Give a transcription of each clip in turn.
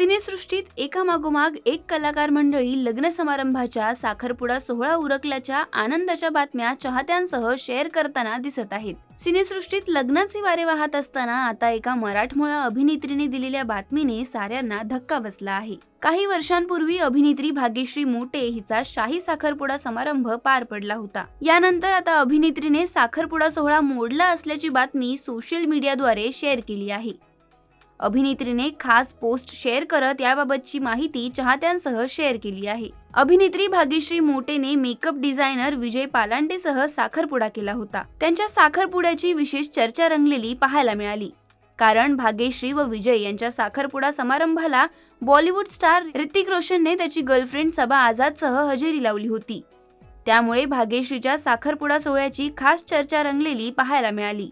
सिनेसृष्टीत एकामागोमाग एक कलाकार मंडळी लग्न समारंभाच्या साखरपुडा सोहळा उरकल्याच्या आनंदाच्या बातम्या चाहत्यांसह शेअर करताना दिसत आहेत. सिनेसृष्टीत लग्नाचे वारे वाहत असताना आता एका मराठमोळा अभिनेत्रीने दिलेल्या बातमीने साऱ्यांना धक्का बसला आहे. काही वर्षांपूर्वी अभिनेत्री भाग्यश्री मोटे हिचा शाही साखरपुडा समारंभ पार पडला होता. यानंतर आता अभिनेत्रीने साखरपुडा सोहळा मोडला असल्याची बातमी सोशल मीडियाद्वारे शेअर केली आहे. अभिनेत्रीने खास पोस्ट शेअर करत याबाबतची माहिती चाहत्यांसह शेअर केली आहे. अभिनेत्री भाग्यश्री मोटेने मेकअप डिझायनर विजय पालांडेसह साखरपुडा केला होता. त्यांच्या साखरपुड्याची विशेष चर्चा रंगलेली पाहायला मिळाली. कारण भाग्यश्री व विजय यांच्या साखरपुडा समारंभाला बॉलिवूड स्टार ऋतिक रोशनने त्याची गर्लफ्रेंड सबा आझादसह हजेरी लावली होती. त्यामुळे भाग्यश्रीच्या साखरपुडा सोहळ्याची खास चर्चा रंगलेली पाहायला मिळाली.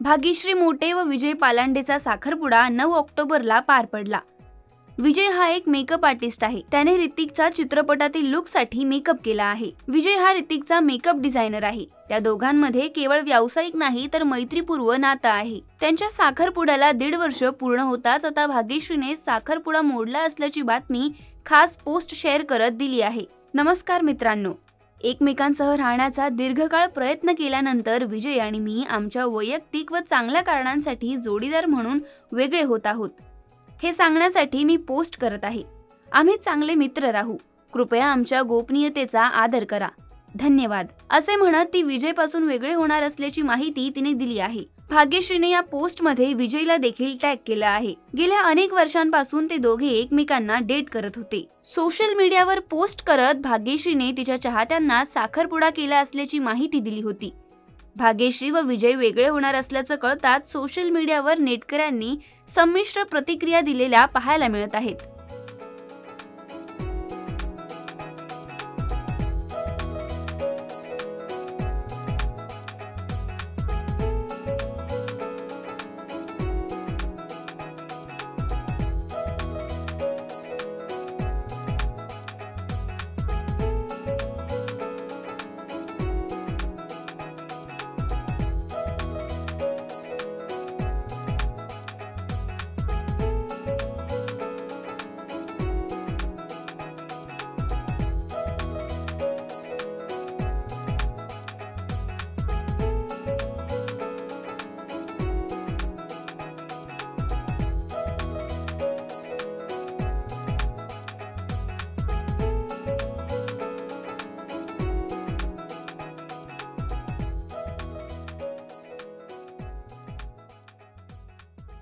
भाग्यश्री मोटे व विजय पालांडेचा साखरपुडा नऊ ऑक्टोबरला पार पडला. विजय हा एक मेकअप आर्टिस्ट आहे. त्याने ऋतिकचा चित्रपटातील लुकसाठी मेकअप केला आहे. विजय हा ऋतिकचा मेकअप डिझायनर आहे. त्या दोघांमध्ये केवळ व्यावसायिक नाही तर मैत्रीपूर्व नातं आहे. त्यांच्या साखरपुड्याला दीड वर्ष पूर्ण होताच आता भाग्यश्रीने साखरपुडा मोडला असल्याची बातमी खास पोस्ट शेअर करत दिली आहे. नमस्कार मित्रांनो. एकमेकांसह राहण्याचा दीर्घकाळ प्रयत्न केल्यानंतर विजय आणि मी आमच्या वैयक्तिक व चांगल्या कारणांसाठी जोडीदार म्हणून वेगळे होत आहोत. हे सांगण्यासाठी मी पोस्ट करत आहे. आम्ही चांगले मित्र राहू. कृपया आमच्या गोपनीयतेचा आदर करा. धन्यवाद. असे म्हणत ती विजयपासून वेगळे होणार असल्याची माहिती तिने दिली आहे. भाग्यश्रीने या पोस्टमध्ये विजयला देखील टॅग केलं आहे. गेल्या अनेक वर्षांपासून ते दोघे एकमेकांना डेट करत होते. सोशल मीडियावर पोस्ट करत भाग्यश्रीने तिच्या चाहत्यांना साखरपुडा केला असल्याची माहिती दिली होती. भाग्यश्री व विजय वेगळे होणार असल्याचं कळताच सोशल मीडियावर नेटकऱ्यांनी संमिश्र प्रतिक्रिया दिलेल्या पाहायला मिळत आहेत.